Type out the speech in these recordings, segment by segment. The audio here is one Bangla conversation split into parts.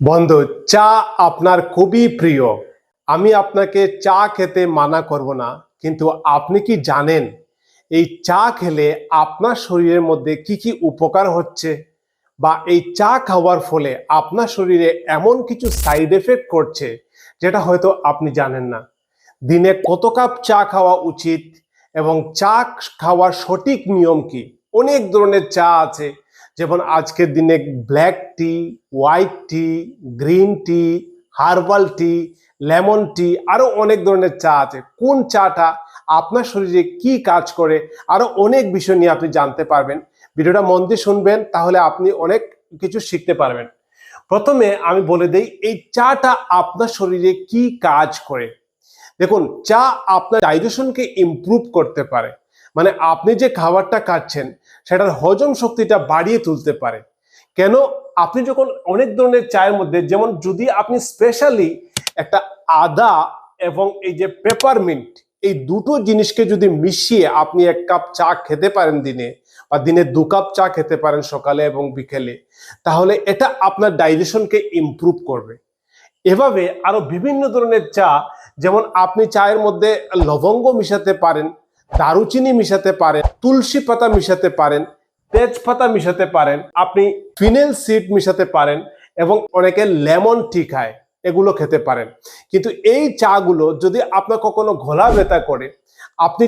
বন্ধু, চা আপনার খুবই প্রিয়। আমি আপনাকে চা খেতে মানা করব না, কিন্তু আপনি কি জানেন, এই চা খেলে আপনার শরীরের মধ্যে কি কি উপকার হচ্ছে? বা এই চা খাওয়ার ফলে আপনার শরীরে এমন কিছু সাইড এফেক্ট করছে, যেটা হয়তো আপনি জানেন না। দিনে কত কাপ চা খাওয়া উচিত এবং চা খাওয়ার সঠিক নিয়ম কি? অনেক ধরনের চা আছে যেমন আজকের দিনে black tea, white tea, green tea, herbal tea, lemon tea আরও অনেক ধরনের চা আছে। কোন চাটা আপনার শরীরে কি কাজ করে? আরও অনেক বিষয় নিয়ে আপনি জানতে পারবেন। ভিডিওটা মন দিয়ে শুনবেন, তাহলে আপনি অনেক কিছু শিখতে পারবেন। প্রথমে আমি বলে দেই, এই চাটা আপনার শরীরে কি কাজ করে? দেখুন, চা আপনার ডাইজেশনকে ইমপ্রুভ করতে পারে। মানে আপনি যে খাবারটা খাচ্ছেন সেটার হজম শক্তিটা বাড়িয়ে তুলতে পারে। কেন? আপনি যখন অনেক ধরনের চায়ের মধ্যে, যেমন যদি আপনি স্পেশালি একটা আদা এবং এই যে পেপারমিন্ট এই দুটো জিনিসকে যদি মিশিয়ে আপনি এক কাপ চা খেতে পারেন দিনে বা দিনে দু কাপ চা খেতে পারেন সকালে এবং বিকেলে, তাহলে এটা আপনার ডাইজেশনকে ইমপ্রুভ করবে। এভাবে আরও বিভিন্ন ধরনের চা, যেমন আপনি চায়ের মধ্যে লবঙ্গ মিশাতে পারেন দারুচিনি মিশাতে পারেন, তুলসী পাতা মিশাতে পারেন, তেজপাতা মিশাতে পারেন, আপনি ফিনেল সিড মিশাতে পারেন এবং অনেকে লেমন টি খায়, এগুলো খেতে পারেন। কিন্তু এই চাগুলো যদি আপনার কখনো ঘোলা ব্যথা করে, আপনি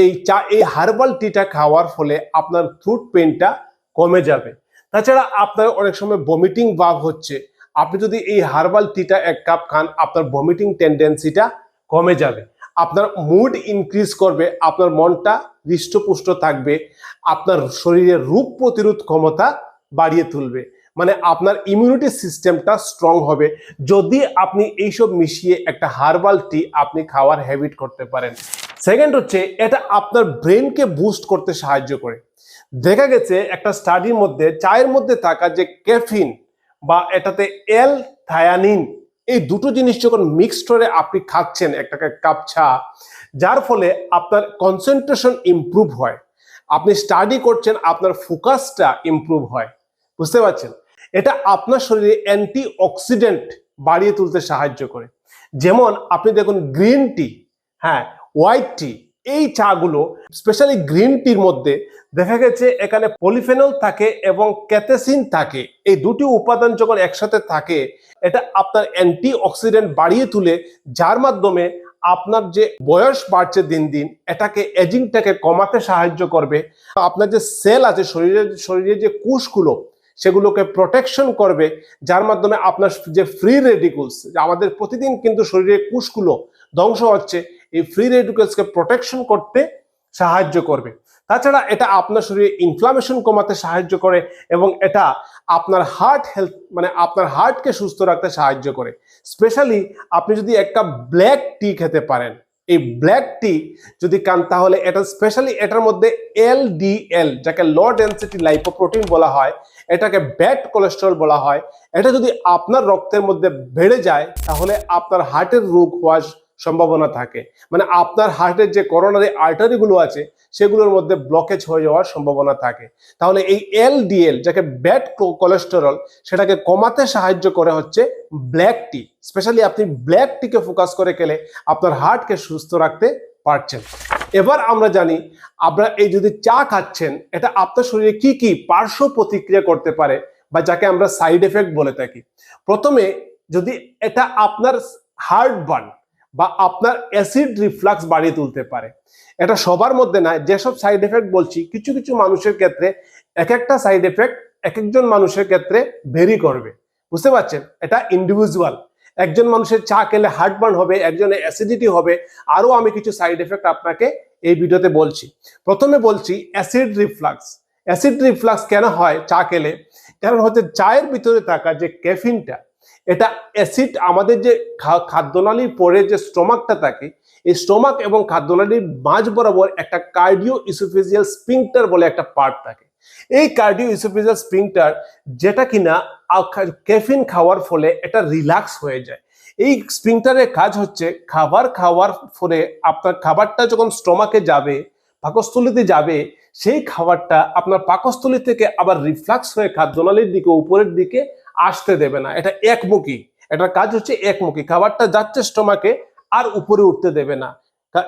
এই চা, এই হার্বাল টিটা খাওয়ার ফলে আপনার থ্রুট পেনটা কমে যাবে। তাছাড়া আপনার অনেক সময় বমিটিং ভাব হচ্ছে, আপনি যদি এই হার্বাল টিটা এক কাপ খান, আপনার বমিটিং টেন্ডেন্সিটা কমে যাবে। আপনার মুড ইনক্রিজ করবে, আপনার মনটা হৃষ্টপুষ্ট থাকবে, আপনার শরীরের রোগ প্রতিরোধ ক্ষমতা বাড়িয়ে তুলবে। মানে আপনার ইমিউনিটি সিস্টেমটা স্ট্রং হবে। যদি আপনি এইসব মিশিয়ে একটা হার্বাল টি আপনি খাওয়ার হ্যাবিট করতে পারেন। সেকেন্ড হচ্ছে, এটা আপনার ব্রেনকে বুস্ট করতে সাহায্য করে। দেখা গেছে, একটা স্টাডির মধ্যে, চায়ের মধ্যে থাকা যে ক্যাফিন বা এটাতে এল থায়ানিন এই দুটো জিনিস যখন মিক্সড করে আপনি খাচ্ছেন, একটা কাপ চা, যার ফলে আপনার কনসেন্ট্রেশন ইমপ্রুভ হয়। আপনি স্টাডি করছেন, আপনার ফোকাসটা ইমপ্রুভ হয়। বুঝতে পারছেন? এটা আপনার শরীরে অ্যান্টি অক্সিডেন্ট বাড়িয়ে তুলতে সাহায্য করে। যেমন আপনি দেখুন গ্রিন টি হ্যাঁ হোয়াইট টি এই চাগুলো স্পেশালি গ্রিন টির মধ্যে দেখা গেছে এখানে পলিফেনল থাকে এবং ক্যাথেসিন থাকে। এই দুটি উপাদান যখন একসাথে থাকে, এটা আপনার অ্যান্টি অক্সিডেন্ট বাড়িয়ে তুলে, যার মাধ্যমে আপনার যে বয়স বাড়ছে দিন দিন, এটাকে এজিংটাকে কমাতে সাহায্য করবে। আপনার যে সেল আছে শরীরের শরীরে যে কোষগুলো, সেগুলোকে প্রোটেকশন করবে, যার মাধ্যমে আপনার যে ফ্রি রেডিকুলস আমাদের প্রতিদিন কিন্তু শরীরে কোষগুলো ধ্বংস হচ্ছে। এই ফ্রি রেডিকুলসকে প্রোটেকশন করতে সাহায্য করবে। তাছাড়া এটা আপনার শরীরে ইনফ্লামেশন কমাতে সাহায্য করে এবং এটা আপনার হার্ট হেলথ মানে আপনার হার্টকে সুস্থ রাখতে সাহায্য করে। স্পেশালি আপনি যদি একটা ব্ল্যাক টি খেতে পারেন, এই ব্ল্যাক টি যদি খান তাহলে এটা স্পেশালি এটার মধ্যে এল ডি এল যাকে লো ডেন্সিটি লাইপোপ্রোটিন বলা হয়, এটাকে ব্যাড কোলেস্ট্রল বলা হয়, এটা যদি আপনার রক্তের মধ্যে বেড়ে যায় তাহলে আপনার হার্টের রোগ হওয়ার সম্ভাবনা থাকে। মানে আপনার হার্টের যে করোনারি আর্টারিগুলো আছে, সেগুলোর মধ্যে ব্লকেজ হয়ে যাওয়ার সম্ভাবনা থাকে। তাহলে এই এলডিএল যাকে ব্যাড কোলেস্টেরল সেটাকে কমাতে সাহায্য করে হচ্ছে ব্ল্যাক টি স্পেশালি আপনি ব্ল্যাক টিকে ফোকাস করে গেলে আপনার হার্টকে সুস্থ রাখতে পারছেন। এবার আমরা জানি, আপনার এই যদি চা খাচ্ছেন, এটা আপনার শরীরে কি কি পার্শ্ব প্রতিক্রিয়া করতে পারে বা যাকে আমরা সাইড এফেক্ট বলে থাকি? প্রথমে যদি এটা আপনার হার্ট বার্ন বা আপনার অ্যাসিড রিফ্লাক্স বাড়িয়ে তুলতে পারে। এটা সবার মধ্যে না যেসব সাইড এফেক্ট বলছি, কিছু কিছু মানুষের ক্ষেত্রে এক একটা সাইড এফেক্ট এক একজন মানুষের ক্ষেত্রে ভেরি করবে। বুঝতে পারছেন? এটা ইন্ডিভিজুয়াল একজন মানুষের চা খেলে হার্ট বার্ন হবে, একজনের অ্যাসিডিটি হবে, আরও আমি কিছু সাইড এফেক্ট আপনাকে এই ভিডিওতে বলছি। প্রথমে বলছি অ্যাসিড রিফ্লাক্স অ্যাসিড রিফ্লাক্স কেন হয় চা খেলে? কারণ হচ্ছে চায়ের ভিতরে থাকা যে ক্যাফিনটা এটা অ্যাসিড আমাদের যে খাদ্যনালীর পরে যে স্টোমাকটা থাকে, এই স্টোমাক এবং খাদ্যনালীর মাঝ বরাবর একটা কার্ডিও ইসোফেজিয়াল স্পিংটার বলে একটা পার্ট থাকে। এই কার্ডিও ইসোফেজিয়াল স্পিংটার যেটা কিনা ক্যাফিন খাওয়ার ফলে এটা রিল্যাক্স হয়ে যায়। এই স্পিংটারের কাজ হচ্ছে খাবার খাওয়ার ফলে আপনার খাবারটা যখন স্টোমাকে যাবে, পাকস্থলিতে যাবে, সেই খাবারটা আপনার পাকস্থলী থেকে আবার রিফ্লাক্স হয়ে খাদ্যনালীর দিকে, উপরের দিকে আসতে দেবে না। এটা একমুখী। এটার কাজ হচ্ছে একমুখী। খাবারটা যাচ্ছে স্টোমাকে আর উপরে উঠতে দেবে না।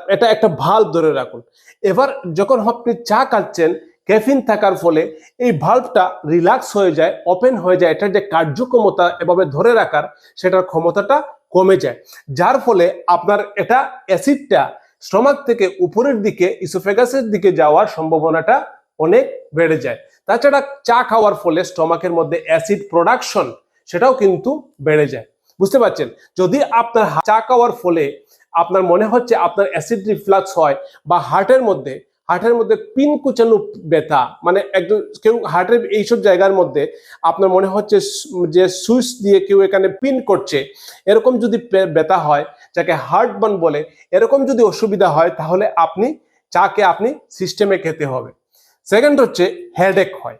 এটা একটা ভাল্ব ধরে রাখুন। এবার যখন আপনি চা খাচ্ছেন ক্যাফিন থাকার ফলে এই ভাল্বটা রিল্যাক্স হয়ে যায় ওপেন হয়ে যায়, এটার যে কার্যক্ষমতা এভাবে ধরে রাখার, সেটার ক্ষমতাটা কমে যায়। যার ফলে আপনার এটা অ্যাসিডটা স্টমাক থেকে উপরের দিকে ইসোফেগাসের দিকে যাওয়ার সম্ভাবনাটা অনেক বেড়ে যায়। তাছাড়া চা খাওয়ার ফলে স্টমাকের মধ্যে অ্যাসিড প্রোডাকশন সেটাও কিন্তু বেড়ে যায়। বুঝতে পারছেন? যদি আপনার চা খাওয়ার ফলে আপনার মনে হচ্ছে আপনার অ্যাসিড রিফ্লাক্স হয় বা হার্টের মধ্যে হার্টের মধ্যে পিন কুচানো ব্যথা মানে একজন কেউ হার্টের এইসব জায়গার মধ্যে আপনার মনে হচ্ছে যে সুইচ দিয়ে কেউ এখানে পিন করছে, এরকম যদি ব্যথা হয়, যাকে হার্ট বার্ন বলে, এরকম যদি অসুবিধা হয়, তাহলে আপনি চাকে আপনি সিস্টেমে খেতে হবে। সেকেন্ড হচ্ছে হেডেক হয়।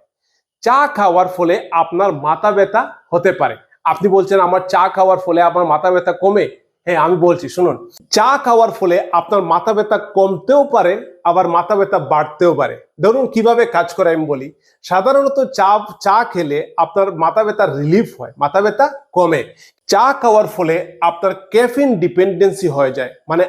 চা খাওয়ার ফলে আপনার মাথা ব্যথা হতে পারে। আপনি বলছেন, আমার চা খাওয়ার ফলে আমার মাথা ব্যথা কমে? হ্যাঁ আমি বলছি, শুনুন, চা খাওয়ার ফলে আপনার মাথা ব্যথা কমতেও পারে, আবার মাথা ব্যথা বাড়তেও পারে। ধরুন, কীভাবে কাজ করে আমি বলি, সাধারণত চা চা খেলে আপনার মাথা ব্যথা রিলিফ হয়, মাথা ব্যথা কমে। চা খাওয়ার ফলে আপনার ক্যাফিন ডিপেন্ডেন্সি হয়ে যায়। মানে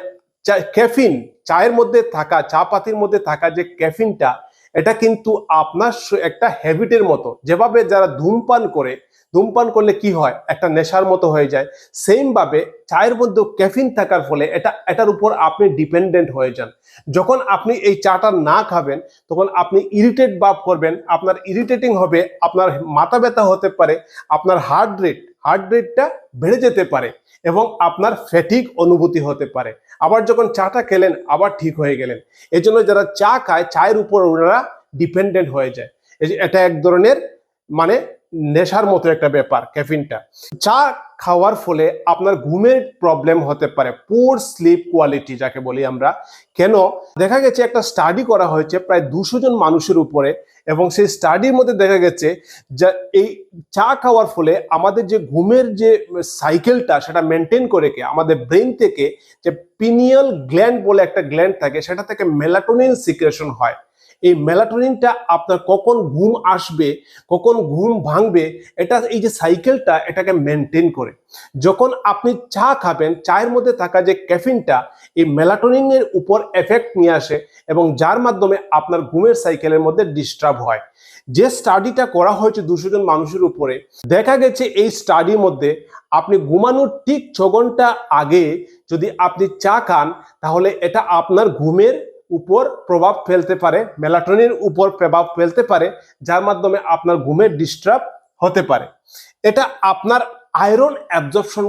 ক্যাফিন চায়ের মধ্যে থাকা, চা পাতির মধ্যে থাকা যে ক্যাফিনটা এটা কিন্তু আপনার একটা হ্যাবিটের মতো। যেভাবে যারা ধূমপান করে, ধূমপান করলে কি হয়? একটা নেশার মতো হয়ে যায়। সেম ভাবে চায়ের মধ্যে ক্যাফিন থাকার ফলে এটা, এটার উপর আপনি ডিপেন্ডেন্ট হয়ে যান। যখন আপনি এই চাটা না খাবেন, তখন আপনি ইরিটেট ভাব করবেন। আপনার ইরিটেটিং হবে, আপনার মাথা ব্যথা হতে পারে, আপনার হার্ট রেট হার্ট রেটটা বেড়ে যেতে পারে। এবং আপনার ফ্যাটিক অনুভূতি হতে পারে। আবার যখন চাটা খেলেন, আবার ঠিক হয়ে গেলেন। এই জন্য যারা চা খায়, চায়ের উপর ওনারা ডিপেন্ডেন্ট হয়ে যায়। এটা এক ধরনের মানে নেশার মতো একটা ব্যাপার, ক্যাফিনটা। চা খাওয়ার ফলে আপনার ঘুমের প্রবলেম হতে পারে পুর স্লিপ কোয়ালিটি যাকে বলি আমরা। কেন? দেখা গেছে একটা স্টাডি করা হয়েছে প্রায় দুশো জন মানুষের উপরে এবং সেই স্টাডির মধ্যে দেখা গেছে যে এই চা খাওয়ার ফলে আমাদের যে ঘুমের যে সাইকেলটা সেটা মেনটেন করে কে, আমাদের ব্রেন থেকে যে পিনিয়াল গ্ল্যান্ড বলে একটা গ্ল্যান্ড থাকে সেটা থেকে মেলাটোনিন সিক্রেশন হয়। এই মেলাটোনিনটা আপনার কখন ঘুম আসবে, কখন ঘুম ভাঙবে, এটা এই যে সাইকেলটা, এটাকে মেনটেন করে। যখন আপনি চা খাবেন, চায়ের মধ্যে থাকা যে ক্যাফিনটা, এই মেলাটোনিনের উপর এফেক্ট নিয়ে আসে এবং যার মাধ্যমে আপনার ঘুমের সাইকেলের মধ্যে ডিস্টার্ব হয়। যে স্টাডিটা করা হয়েছে দুশো জন মানুষের উপরে, দেখা গেছে এই স্টাডির মধ্যে আপনি ঘুমানোর ঠিক ছ ঘণ্টা আগে যদি আপনি চা খান, তাহলে এটা আপনার ঘুমের উপর প্রভাব ফেলতে পারে মেলাটনির উপর প্রভাব ফেলতে পারে, যার মাধ্যমে আপনার ঘুমের ডিস্টার্ব হতে পারে। এটা আপনার আয়রন অ্যাবজর্পশন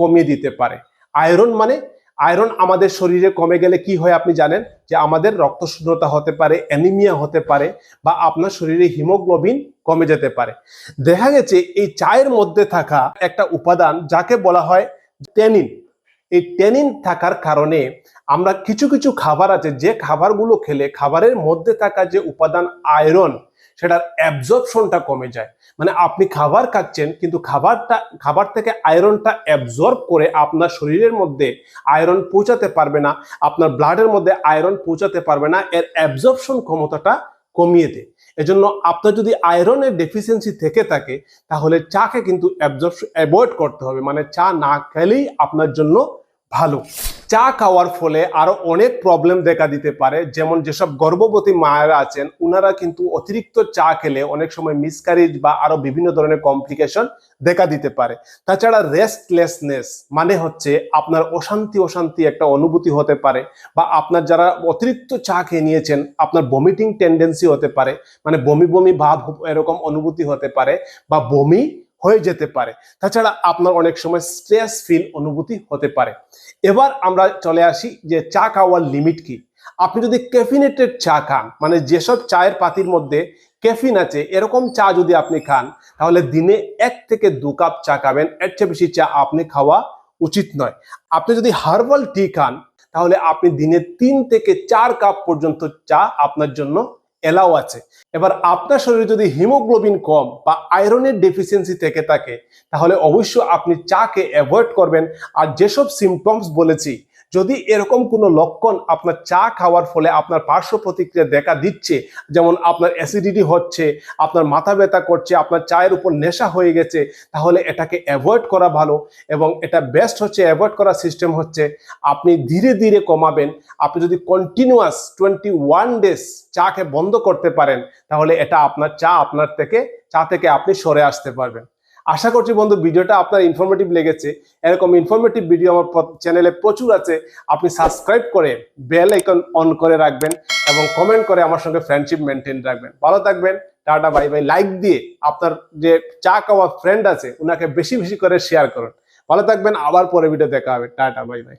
কমিয়ে দিতে পারে। আয়রন মানে আয়রন আমাদের শরীরে কমে গেলে কি হয় আপনি জানেন? যে আমাদের রক্তশূন্যতা হতে পারে অ্যানিমিয়া হতে পারে, বা আপনার শরীরে হিমোগ্লোবিন কমে যেতে পারে। দেখা গেছে এই চায়ের মধ্যে থাকা একটা উপাদান, যাকে বলা হয় ট্যানিন এই ট্যানিন থাকার কারণে আমরা কিছু কিছু খাবার আছে, যে খাবারগুলো খেলে খাবারের মধ্যে থাকা যে উপাদান আয়রন সেটার অ্যাবজর্পশনটা কমে যায়। মানে আপনি খাবার খাচ্ছেন, কিন্তু খাবারটা, খাবার থেকে আয়রনটা অ্যাবজর্ব করে আপনার শরীরের মধ্যে আয়রন পৌঁছাতে পারবে না, আপনার ব্লাডের মধ্যে আয়রন পৌঁছাতে পারবে না, এর অ্যাবজর্পশন ক্ষমতাটা কমিয়ে দেয়। এজন্য আপনার যদি আয়রনের ডেফিসিয়েন্সি থেকে থাকে, তাহলে চাকে কিন্তু অ্যাবজর্পশন অ্যাভয়েড করতে হবে। মানে চা না খেলেই আপনার জন্য ভালো। চা খাওয়ার ফলে আরও অনেক প্রবলেম দেখা দিতে পারে। যেমন যেসব গর্ভবতী মায়েরা আছেন ওনারা কিন্তু অতিরিক্ত চা খেলে অনেক সময় মিসক্যারেজ বা আরও বিভিন্ন ধরনের কমপ্লিকেশন দেখা দিতে পারে। তাছাড়া রেস্টলেসনেস মানে হচ্ছে আপনার অশান্তি অশান্তি একটা অনুভূতি হতে পারে বা আপনার যারা অতিরিক্ত চা খেয়ে নিয়েছেন, আপনার বমিটিং টেন্ডেন্সি হতে পারে। মানে বমি বমি, ভাব এরকম অনুভূতি হতে পারে বা বমি হয়ে যেতে পারে। তাছাড়া আপনার অনেক সময় স্ট্রেস ফিল অনুভূতি হতে পারে। এবার আমরা চলে আসি যে চা খাওয়ার লিমিট কি। আপনি যদি ক্যাফিনেটেড চা খান মানে যেসব চায়ের পাতির মধ্যে ক্যাফিন আছে, এরকম চা যদি আপনি খান, তাহলে দিনে এক থেকে দু কাপ চা খাবেন। এর চেয়ে বেশি চা আপনি খাওয়া উচিত নয়। আপনি যদি হার্বাল টি খান, তাহলে আপনি দিনে তিন থেকে চার কাপ পর্যন্ত চা আপনার জন্য এলাও আছে। এবার আপনার শরীরে যদি হিমোগ্লোবিন কম বা আয়রনের ডেফিসিয়েন্সি থেকে থাকে, তাহলে অবশ্যই আপনি চাকে অ্যাভয়েড করবেন। আর যেসব সিমটমস বলেছি যদি এরকম কোনো লক্ষণ আপনার চা খাওয়ার ফলে আপনার পার্শ্ব প্রতিক্রিয়া দেখা দিচ্ছে, যেমন আপনার অ্যাসিডিটি হচ্ছে, আপনার মাথা ব্যথা করছে, আপনার চায়ের উপর নেশা হয়ে গেছে, তাহলে এটাকে অ্যাভয়েড করা ভালো এবং এটা বেস্ট হচ্ছে অ্যাভয়েড করার সিস্টেম হচ্ছে আপনি ধীরে ধীরে কমাবেন। আপনি যদি কন্টিনিউয়াস টোয়েন্টি ওয়ান ডেজ চাকে বন্ধ করতে পারেন, তাহলে এটা আপনার চা আপনার থেকে, চা থেকে আপনি সরে আসতে পারবেন। আশা করছি বন্ধু, ভিডিওটা আপনার ইনফরমেটিভ লেগেছে। এরকম ইনফরমেটিভ ভিডিও আমার চ্যানেলে প্রচুর আছে। আপনি সাবস্ক্রাইব করে বেল আইকন অন করে রাখবেন এবং কমেন্ট করে আমার সঙ্গে ফ্রেন্ডশিপ মেনটেন রাখবেন। ভালো থাকবেন, টাটা বাই বাই লাইক দিয়ে আপনার যে চা খাওয়া ফ্রেন্ড আছে ওনাকে বেশি বেশি করে শেয়ার করুন। ভালো থাকবেন, আবার পরে ভিডিও দেখা হবে। Tata bye bye